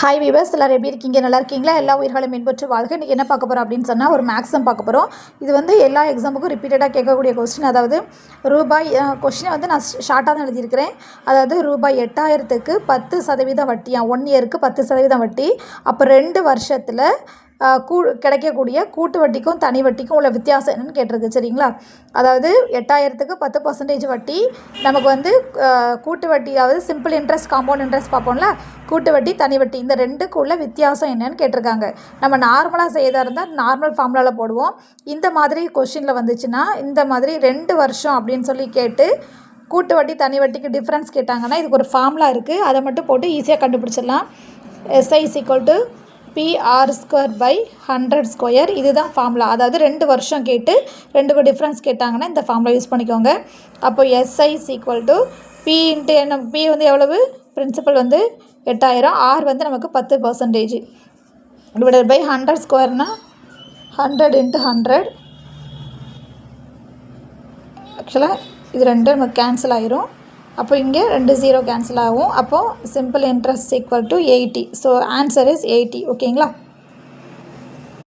Hi viewers எல்லோரும் எப்படி இருக்கீங்க? நல்லா இருக்கீங்களா? எல்லா உயிர்களும் மின்பற்று வாழ்க. இன்றைக்கி என்ன பார்க்க போகிறோம் அப்படின்னு சொன்னால் ஒரு மேக்ஸம் பார்க்க போகிறோம் இது வந்து எல்லா எக்ஸாமுக்கும் ரிப்பீட்டடாக கேட்கக்கூடிய கொஸ்டின் அதாவது ரூபாய் கொஸ்டினை வந்து நான் ஷார்ட்டாக தான் எழுதியிருக்கிறேன். அதாவது ரூபாய் எட்டாயிரத்துக்கு பத்து சதவீதம் வட்டியாக ஒன் இயருக்கு பத்து சதவீதம் வட்டி. அப்போ ரெண்டு வருஷத்தில் கூ கிடைக்கக்கூடிய கூட்டு வட்டிக்கும் தனி வட்டிக்கும் உள்ள வித்தியாசம் என்னென்னு கேட்டிருக்கு சரிங்களா? அதாவது எட்டாயிரத்துக்கு பத்து பர்சன்டேஜ் வட்டி நமக்கு வந்து கூட்டு வட்டி அதாவது சிம்பிள் இன்ட்ரெஸ்ட் காம்பவுண்ட் இன்ட்ரெஸ்ட் பார்ப்போம்ல கூட்டு வட்டி தனி வட்டி இந்த ரெண்டுக்கு உள்ள வித்தியாசம் என்னன்னு கேட்டிருக்காங்க. நம்ம நார்மலாக செய்யறதா இருந்தால் நார்மல் ஃபார்முலாவில் போடுவோம். இந்த மாதிரி கொஷினில் வந்துச்சுன்னா இந்த மாதிரி ரெண்டு வருஷம் அப்படின்னு சொல்லி கேட்டு கூட்டு வட்டி தனி வட்டிக்கு டிஃப்ரென்ஸ் கேட்டாங்கன்னா இதுக்கு ஒரு ஃபார்முலா இருக்குது அதை மட்டும் போட்டு ஈஸியாக கண்டுபிடிச்சிடலாம். SI equal to PR square by hundred square இதுதான் ஃபார்முலா அதாவது ரெண்டு வருஷம் கேட்டு ரெண்டுக்கும் டிஃப்ரென்ஸ் கேட்டாங்கன்னா இந்த ஃபார்முலா யூஸ் பண்ணிக்கோங்க. அப்போ SI is equal to P into என்ன பி வந்து எவ்வளவு? பிரின்சிபல் வந்து எட்டாயிரம். ஆர் வந்து நமக்கு பத்து பர்சன்டேஜ் டிவைடட் பை ஹண்ட்ரட் ஸ்கொயர்னால் ஹண்ட்ரட் இன்ட்டு ஹண்ட்ரட் ஆக்சுவலாக இது ரெண்டும் நமக்கு கேன்சல் ஆயிரும். அப்போ இங்கே ரெண்டு ஜீரோ கேன்சல் ஆகும். அப்போது simple interest equal to eighty so answer is eighty ஓகேங்களா